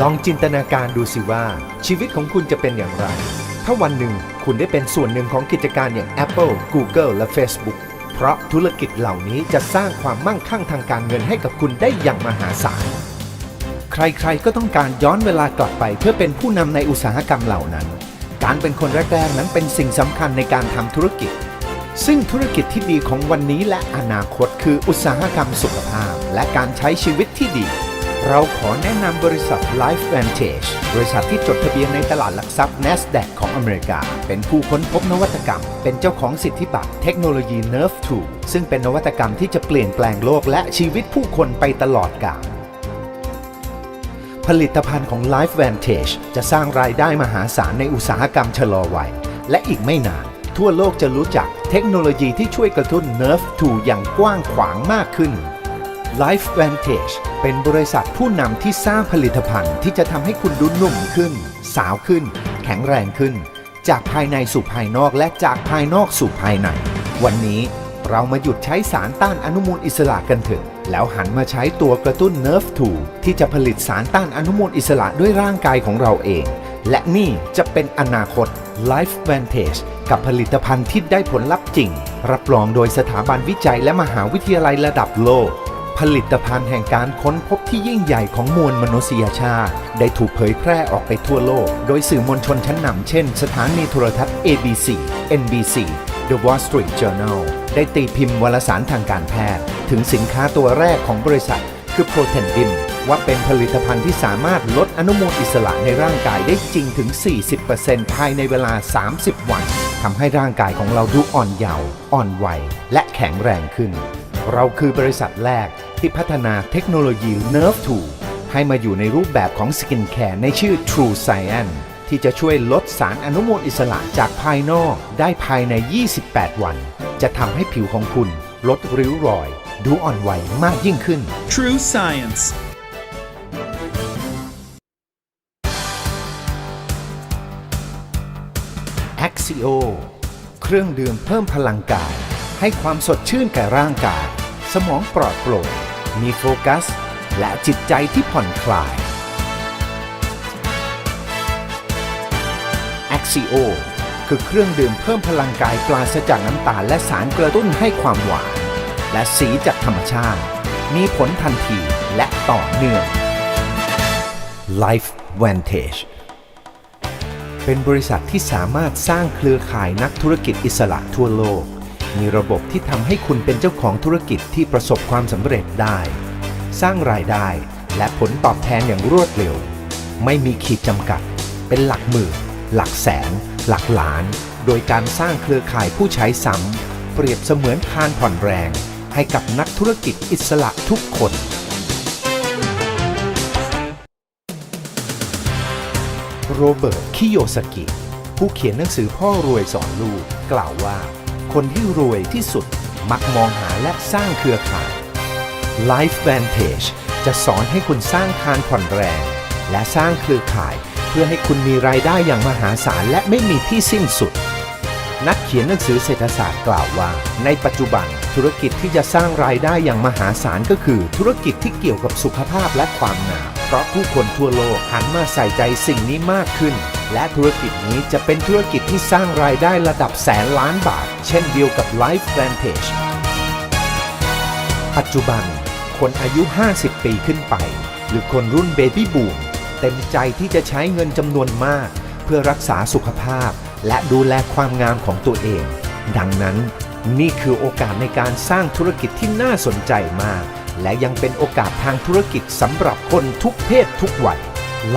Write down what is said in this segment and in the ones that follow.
ลองจินตนาการดูสิว่า ชีวิตของคุณจะเป็นอย่างไร ถ้าวันหนึ่งคุณได้เป็นส่วนหนึ่งของกิจการอย่าง Apple, Google และ Facebook เพราะธุรกิจเหล่านี้จะสร้างความมั่งคั่งทางการเงินให้กับคุณได้อย่างมหาศาล ใครๆก็ต้องการย้อนเวลากลับไปเพื่อเป็นผู้นำในอุตสาหกรรมเหล่านั้น การเป็นคนแรกๆนั้นเป็นสิ่งสำคัญในการทำธุรกิจ ซึ่งธุรกิจที่ดีของวันนี้และอนาคตคืออุตสาหกรรมสุขภาพ และการใช้ชีวิตที่ดี เราขอแนะนำบริษัท Life Vantage บริษัทที่จดทะเบียนในตลาดหลักทรัพย์ NASDAQ ของอเมริกา เป็นผู้ค้นพบนวัตกรรม เป็นเจ้าของสิทธิบัตรเทคโนโลยี Nerve 2 ซึ่งเป็นนวัตกรรมที่จะเปลี่ยนแปลงโลกและชีวิตผู้คนไปตลอดกาลผลิตภัณฑ์ของ Life Vantage จะสร้างรายได้มหาศาลในอุตสาหกรรมชะลอวัย และอีกไม่นาน ทั่วโลกจะรู้จักเทคโนโลยีที่ช่วยกระตุ้น Nerve 2 อย่างกว้างขวางมากขึ้น Life Vantage เป็นบริษัทผู้นำที่สร้างผลิตภัณฑ์ที่จะทำให้คุณดูหนุ่มขึ้น สาวขึ้น แข็งแรงขึ้น จากภายในสู่ภายนอกและจากภายนอกสู่ภายใน วันนี้เรามาหยุดใช้สารต้านอนุมูลอิสระกันเถอะ แล้วหันมาใช้ตัวกระตุ้น Nerve 2ที่จะผลิตสารต้านอนุมูลอิสระด้วยร่างกายของเราเอง และนี่จะเป็นอนาคต Life Vantage กับผลิตภัณฑ์ที่ได้ผลลัพธ์จริง รับรองโดยสถาบันวิจัยและมหาวิทยาลัยระดับโลก ผลิตภัณฑ์แห่งการค้นพบที่ยิ่งใหญ่ของมวลมนุษยชาติ ได้ถูกเผยแพร่ออกไปทั่วโลก โดยสื่อมวลชนชั้นนำเช่น สถานีโทรทัศน์ ABC NBC The Wall Street Journal ได้ตีพิมพ์วารสารทางการแพทย์ ถึงสินค้าตัวแรกของบริษัท คือ Protendim ว่าเป็นผลิตภัณฑ์ที่สามารถลดอนุมูลอิสระในร่างกายได้จริงถึง 40%ภายในเวลา 30 วันทำให้ร่างกายของเราดูอ่อนเยาว์อ่อนวัยและแข็งแรงขึ้น เราคือบริษัทแรกที่พัฒนาเทคโนโลยี Nerve 2 ให้มาอยู่ในรูปแบบของสกินแคร์ในชื่อ True Science ที่จะช่วยลดสารอนุมูลอิสระจากภายนอกได้ภายใน 28 วัน จะทำให้ผิวของคุณลดริ้วรอย ดูอ่อนไหวมากยิ่งขึ้น True Science. Axio เครื่องดื่มเพิ่มพลังกาย ให้ความสดชื่นแก่ร่างกาย สมองปลอดโปร่งมีโฟกัส และจิตใจที่ผ่อนคลาย Axio คือเครื่องดื่มเพิ่มพลังกายปราศจากน้ำตาลและสารกระตุ้นให้ความหวาน และสีจากธรรมชาติ มีผลทันทีและต่อเนื่อง Life Vantage เป็นบริษัทที่สามารถสร้างเครือข่ายนักธุรกิจอิสระทั่วโลก มีระบบที่ทำให้คุณเป็นเจ้าของธุรกิจที่ประสบความสำเร็จได้ สร้างรายได้และผลตอบแทนอย่างรวดเร็ว ไม่มีขีดจำกัด เป็นหลักหมื่น หลักแสน หลักล้าน โดยการสร้างเครือข่ายผู้ใช้ซ้ำเปรียบเสมือนคานผ่อนแรง ให้กับนักธุรกิจอิสระทุกคนโรเบิร์ต คิโยสกิ ผู้เขียนหนังสือพ่อรวยสอนลูก กล่าวว่า คนที่รวยที่สุดมักมองหาและสร้างเครือข่าย Life Vantage จะสอนให้คุณสร้างคานผ่อนแรง และสร้างเครือข่าย เพื่อให้คุณมีรายได้อย่างมหาศาลและไม่มีที่สิ้นสุด นักเขียนหนังสือเศรษฐศาสตร์กล่าวว่า ในปัจจุบันธุรกิจที่จะสร้างรายได้อย่างมหาศาลก็คือ ธุรกิจที่เกี่ยวกับสุขภาพและความงามเพราะผู้คนทั่วโลกหันมาใส่ใจสิ่งนี้มากขึ้น และธุรกิจนี้จะเป็นธุรกิจที่สร้างรายได้ระดับแสนล้านบาท เช่นเดียวกับ Life Vantage ปัจจุบัน คนอายุ 50 ปีขึ้นไป หรือคนรุ่นเบบี้บูมเต็มใจที่จะใช้เงินจำนวนมาก เพื่อรักษาสุขภาพ และดูแลความงามของตัวเอง ดังนั้นนี่คือโอกาสในการสร้างธุรกิจที่น่าสนใจมาก และยังเป็นโอกาสทางธุรกิจสำหรับคนทุกเพศทุกวัย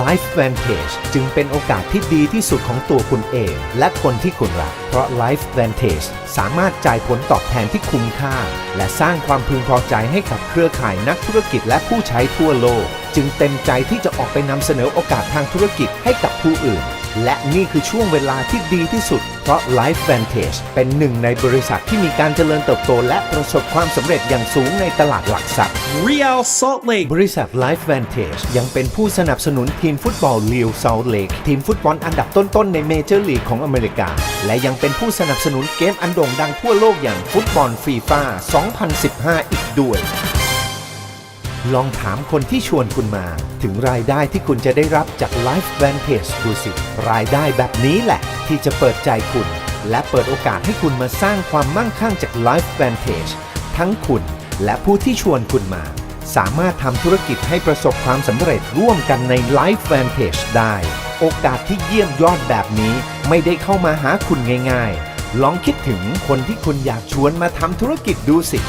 Life Vantage จึงเป็นโอกาสที่ดีที่สุดของตัวคุณเอง และคนที่คุณรัก เพราะ Life Vantage สามารถจ่ายผลตอบแทนที่คุ้มค่า และสร้างความพึงพอใจให้กับเครือข่ายนักธุรกิจและผู้ใช้ทั่วโลก จึงเต็มใจที่จะออกไปนำเสนอโอกาสทางธุรกิจให้กับผู้อื่น และนี่คือช่วงเวลาที่ดีที่สุด เพราะ Life Vantage เป็นหนึ่งในบริษัทที่มีการเจริญเติบโต และประสบความสำเร็จอย่างสูงในตลาดหลักทรัพย์ Real Salt Lake. บริษัท Life Vantage ยังเป็นผู้สนับสนุนทีมฟุตบอลลิวซ l ลเลกทีมฟุตบอลอันดับต้นๆในเมเจอร์ลีกของอเมริกา และยังเป็นผู้สนับสนุนเกมอันโด่งดังทั่วโลกอย่างฟุตบอลฟีฟ่า2015 อีกด้วย ลองถามคนที่ชวนคุณมา ถึงรายได้ที่คุณจะได้รับจาก Life Vantage ดูสิรายได้แบบนี้แหละ ที่จะเปิดใจคุณ และเปิดโอกาสให้คุณมาสร้างความมั่งคั่งจาก Life Vantage ทั้งคุณและผู้ที่ชวนคุณมา สามารถทำธุรกิจให้ประสบความสำเร็จร่วมกันใน Life Vantage ได้ โอกาสที่เยี่ยมยอดแบบนี้ไม่ได้เข้ามาหาคุณง่าย ๆ ลองคิดถึงคนที่คุณอยากชวนมาทำธุรกิจดูสิ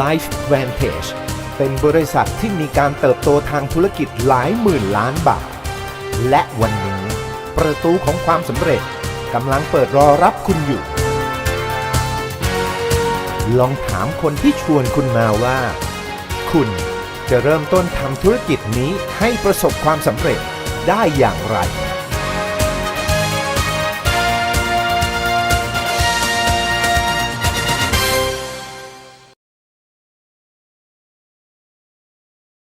Life Vantage เป็นบริษัทที่มีการเติบโตทางธุรกิจหลายหมื่นล้านบาท และวันนี้ประตูของความสำเร็จกำลังเปิดรอรับคุณอยู่ ลองถามคนที่ชวนคุณมาว่า คุณจะเริ่มต้นทำธุรกิจนี้ให้ประสบความสำเร็จได้อย่างไร